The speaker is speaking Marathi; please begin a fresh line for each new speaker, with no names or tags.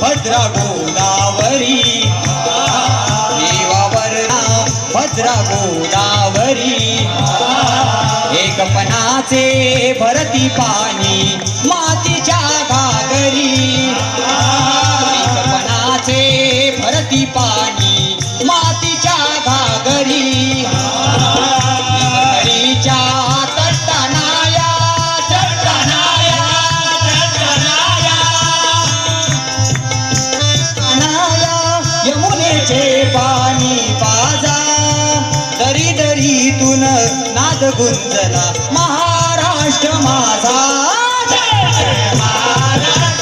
भद्रा गोदावरी देवावरणा भद्रा गोदावरी एकपणाचे भरती पाणी मातीच्या घागरी. एकपणाचे भरती पाणी मातीच्या घागरी. चे पाणी पाजा. दरी दरीतून नाद गुंजला महाराष्ट्र माझा. महाराष्ट्र